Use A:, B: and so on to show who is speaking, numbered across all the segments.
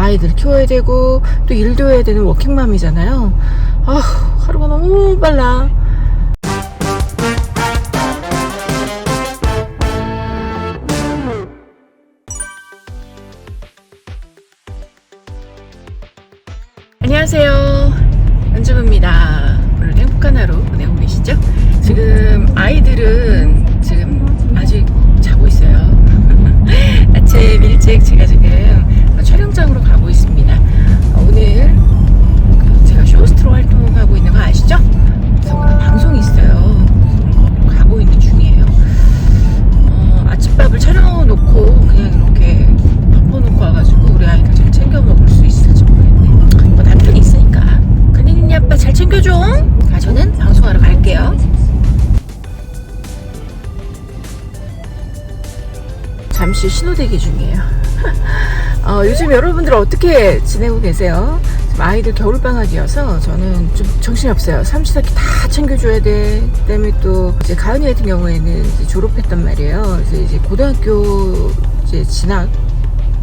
A: 아이들 키워야 되고 또 일도 해야 되는 워킹맘이잖아요. 아 하루가 너무 빨라. 안녕하세요. 연주부입니다. 오늘 행복한 하루 보내고 계시죠? 지금 아이들은 지금 아직 자고 있어요. 아침 일찍 제가 지금 잠시 신호대기 중이에요. 어, 요즘 여러분들 어떻게 지내고 계세요? 지금 아이들 겨울방학이어서 저는 좀 정신이 없어요. 삼시세끼 다 챙겨줘야 돼. 그다음에 또 이제 가은이 같은 경우에는 이제 졸업했단 말이에요. 그래서 이제 고등학교 이제 진학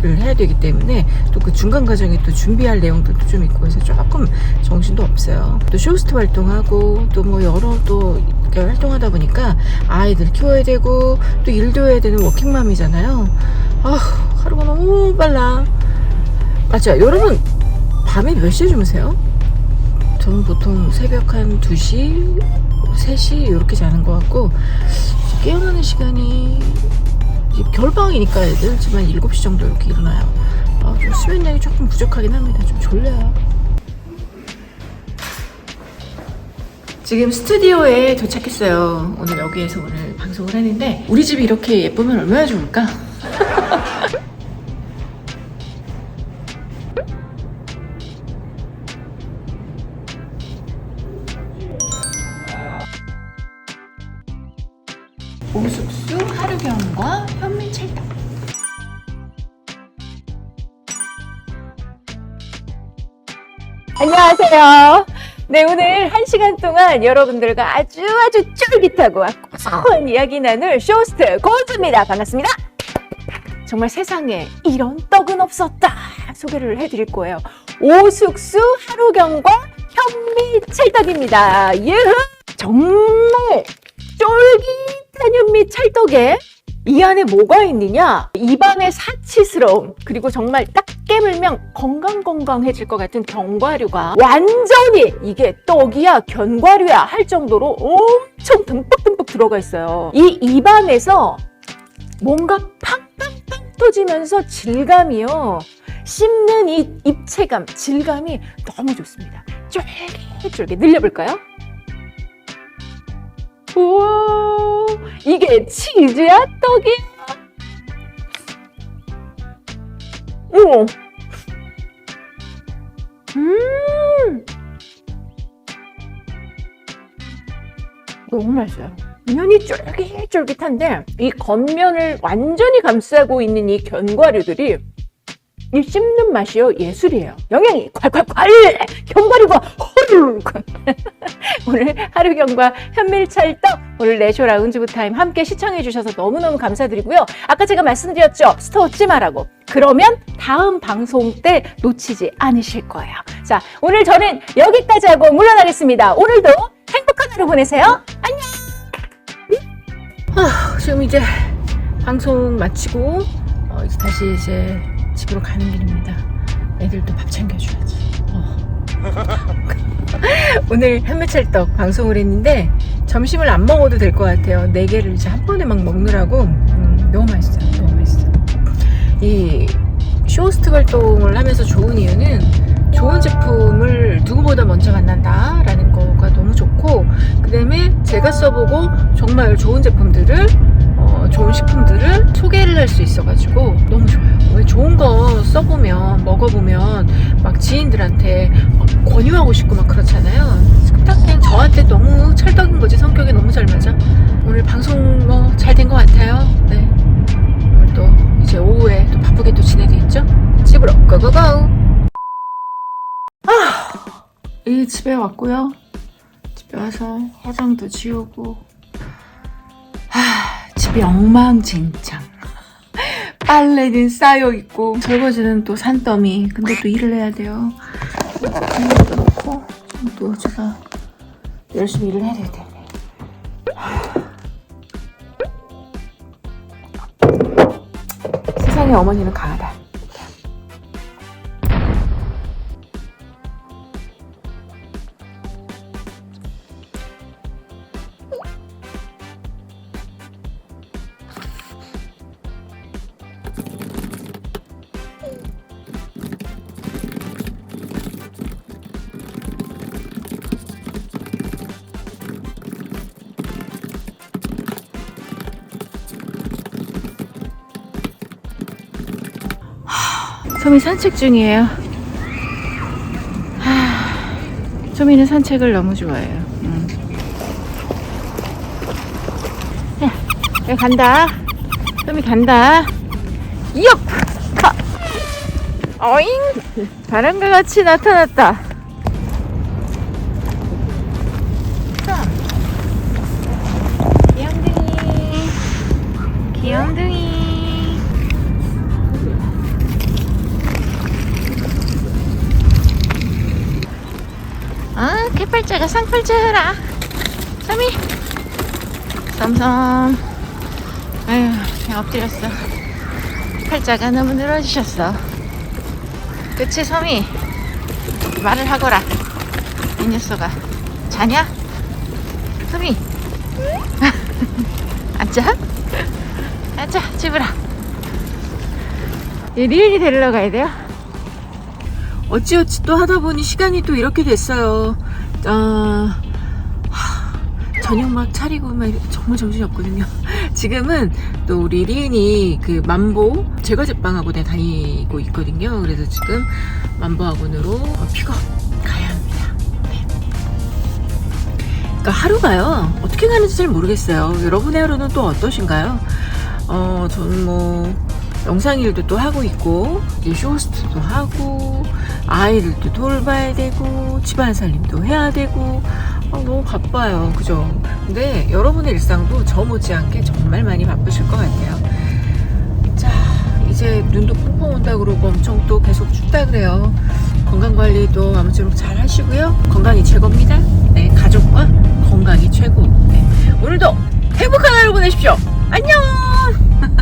A: 을 해야 되기 때문에 또 그 중간 과정에 또 준비할 내용들도 좀 있고 해서 조금 정신도 없어요. 또 쇼스트 활동하고 또 뭐 여러 또 이렇게 활동하다 보니까 아이들 키워야 되고 또 일도 해야 되는 워킹맘이잖아요. 아 하루가 너무 빨라. 맞죠? 여러분 밤에 몇 시에 주무세요? 저는 보통 새벽 한 2시, 3시 이렇게 자는 것 같고 깨어나는 시간이 겨울방학이니까 애들 지만 7시 정도 이렇게 일어나요. 아, 좀 수면량이 조금 부족하긴 합니다. 좀 졸려요. 지금 스튜디오에 도착했어요. 오늘 여기에서 오늘 방송을 하는데 우리 집이 이렇게 예쁘면 얼마나 좋을까? 오숙수 하루경과 안녕하세요. 네, 오늘 한 시간 동안 여러분들과 아주 아주 쫄깃하고 고소한 이야기 나눌 쇼스트 고즈입니다. 반갑습니다. 정말 세상에 이런 떡은 없었다 소개를 해드릴 거예요. 오숙수 하루경과 현미 찰떡입니다. 예흐! 정말 쫄깃한 현미 찰떡에 이 안에 뭐가 있느냐? 입안의 사치스러움 그리고 정말 딱 깨물면 건강건강해질 것 같은 견과류가 완전히 이게 떡이야 견과류야 할 정도로 엄청 듬뿍듬뿍 들어가 있어요. 이 입안에서 뭔가 팡팡팡 터지면서 질감이요. 씹는 이 입체감, 질감이 너무 좋습니다. 쫄깃쫄깃 늘려볼까요? 우와, 이게 치즈야 떡이야? 어머, 음, 너무 맛있어요. 면이 쫄깃쫄깃한데 이 겉면을 완전히 감싸고 있는 이 견과류들이 이 씹는 맛이요 예술이에요. 영양이 콸콸콸 견과류가 오늘 하루 경과 현밀찰떡 오늘 내쇼라 은주부타임 함께 시청해 주셔서 너무너무 감사드리고요. 아까 제가 말씀드렸죠. 스토 얻지 말라고. 그러면 다음 방송 때 놓치지 않으실 거예요. 자 오늘 저는 여기까지 하고 물러나겠습니다. 오늘도 행복한 하루 보내세요. 안녕. 아, 지금 이제 방송 마치고 어, 이제 다시 이제 집으로 가는 길입니다. 애들도 밥 챙겨줘야지. 어. 오늘 현미찰떡 방송을 했는데 점심을 안 먹어도 될 것 같아요. 네 개를 이제 한 번에 막 먹느라고 음, 너무 맛있어요. 너무 맛있어요. 이 쇼스트 활동을 하면서 좋은 이유는 좋은 제품을 누구보다 먼저 만난다라는 거가 너무 좋고 그 다음에 제가 써보고 정말 좋은 제품들을 어, 좋은 식품들을 소개를 할 수 있어가지고 너무 좋아요. 왜 좋은 거 써보면 먹어보면 막 지인들한테 막 권유하고 싶고 막 그렇잖아요. 딱 그냥 저한테 너무 찰떡인 거지 성격이 너무 잘 맞아. 오늘 방송 뭐 잘 된 것 같아요. 네. 오늘 또 이제 오후에 또 바쁘게 또 지내겠죠? 집으로 고고고! 아! 이 집에 왔고요. 집에 와서 화장도 지우고 아, 집이 엉망진창. 빨래는 쌓여 있고 설거지는 또 산더미. 근데 또 일을 해야 돼요. 이것도 지금 또 제가 열심히 일을 해야 되기 때문에. 세상에 어머니는 강하다. 소미 산책 중이에요. 하, 소미는 산책을 너무 좋아해요. 음. 야, 여기 간다. 소미 간다. 가! 어잉! 바람과 같이 나타났다. 귀염둥이. 귀염둥이. 아, 개팔자가 상팔자라. 삼이. 섬섬. 아휴, 그냥 엎드렸어. 팔자가 너무 늘어지셨어. 그치, 섬이? 말을 하거라. 이 녀석아. 자냐? 섬이. 앉아? 앉아, 집으라. 이 리은이 데리러 가야 돼요? 어찌어찌 또 하다 보니 시간이 또 이렇게 됐어요. 아, 하, 저녁 막 차리고 막 정말 정신이 없거든요. 지금은 또 우리 리은이 그 만보 제과제빵하고 내 다니고 있거든요. 그래서 지금 만보 학원으로 어, 픽업 가야 합니다. 네. 그러니까 하루가요 어떻게 가는지 잘 모르겠어요. 여러분의 하루는 또 어떠신가요? 어, 저는 뭐 영상 일도 또 하고 있고 이제 쇼호스트도 하고 아이들도 돌봐야 되고 집안 살림도 해야 되고. 어, 너무 바빠요. 그죠? 근데 여러분의 일상도 저 못지않게 정말 많이 바쁘실 것 같아요. 자 이제 눈도 펑펑 온다 그러고 엄청 또 계속 춥다 그래요. 건강관리도 아무쪼록 잘 하시고요. 건강이 최고입니다. 네 가족과 건강이 최고. 네. 오늘도 행복한 하루 보내십시오. 안녕